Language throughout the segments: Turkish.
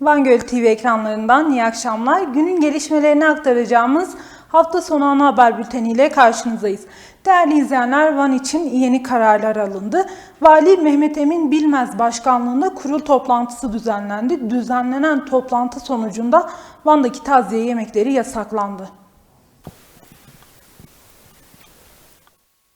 Van Göl TV ekranlarından iyi akşamlar. Günün gelişmelerini aktaracağımız hafta sonu ana haber bülteniyle karşınızdayız. Değerli izleyenler Van için yeni kararlar alındı. Vali Mehmet Emin Bilmez başkanlığında kurul toplantısı düzenlendi. Düzenlenen toplantı sonucunda Van'daki taziye yemekleri yasaklandı.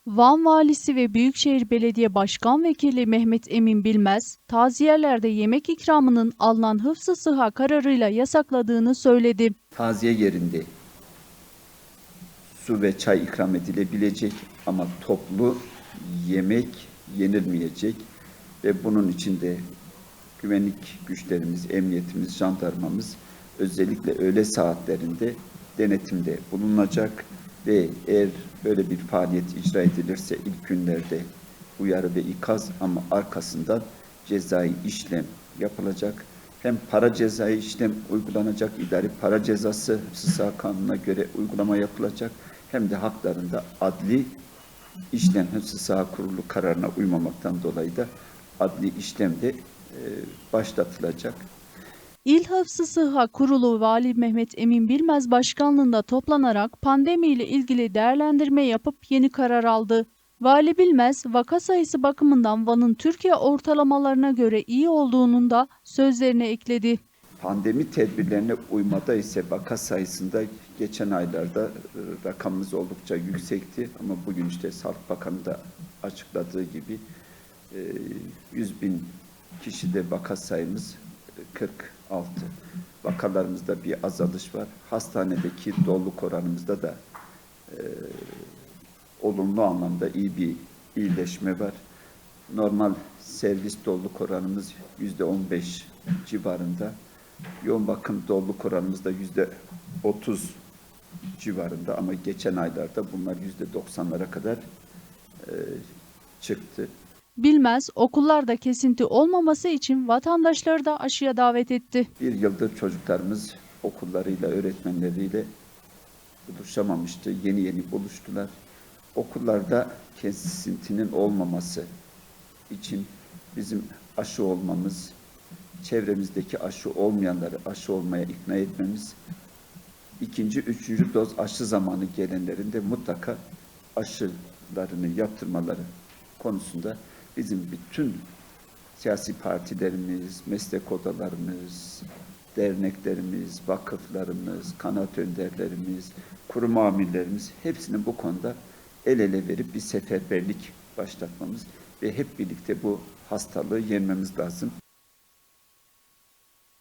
Van Valisi ve Büyükşehir Belediye Başkan Vekili Mehmet Emin Bilmez, taziyelerde yemek ikramının alınan hıfzı sıha kararıyla yasakladığını söyledi. taziye yerinde su ve çay ikram edilebilecek ama toplu yemek yenilmeyecek ve bunun için de güvenlik güçlerimiz, emniyetimiz, jandarmamız özellikle öğle saatlerinde denetimde bulunacak ve eğer böyle bir faaliyet icra edilirse ilk günlerde uyarı ve ikaz ama arkasından cezai işlem yapılacak. Hem para cezai işlem uygulanacak, idari para cezası hıfzı kanununa göre uygulama yapılacak. Hem de haklarında adli işlem hıfzı saha kurulu kararına uymamaktan dolayı da adli işlem de e, başlatılacak. İl Hıfzı Sıha Kurulu Vali Mehmet Emin Bilmez başkanlığında toplanarak pandemiyle ilgili değerlendirme yapıp yeni karar aldı. Vali Bilmez, vaka sayısı bakımından Van'ın Türkiye ortalamalarına göre iyi olduğunun da sözlerine ekledi. Pandemi tedbirlerine uymada ise vaka sayısında geçen aylarda e, rakamımız oldukça yüksekti ama bugün işte Sağlık Bakanı da açıkladığı gibi e, 100 bin kişide vaka sayımız e, 46. Vakalarımızda bir azalış var. Hastanedeki doluluk oranımızda da e, olumlu anlamda iyi bir iyileşme var. Normal servis doluluk oranımız yüzde 15 civarında. Yoğun bakım doluluk oranımız da yüzde 30 civarında ama geçen aylarda bunlar yüzde 90'lara kadar e, çıktı. Bilmez, okullarda kesinti olmaması için vatandaşları da aşıya davet etti. Bir yıldır çocuklarımız okullarıyla, öğretmenleriyle buluşamamıştı. Yeni yeni buluştular. Okullarda kesintinin olmaması için bizim aşı olmamız, çevremizdeki aşı olmayanları aşı olmaya ikna etmemiz, ikinci, üçüncü doz aşı zamanı gelenlerin de mutlaka aşılarını yaptırmaları konusunda bizim bütün siyasi partilerimiz, meslek odalarımız, derneklerimiz, vakıflarımız, kanaat önderlerimiz, kurum amirlerimiz hepsinin bu konuda el ele verip bir seferberlik başlatmamız ve hep birlikte bu hastalığı yenmemiz lazım.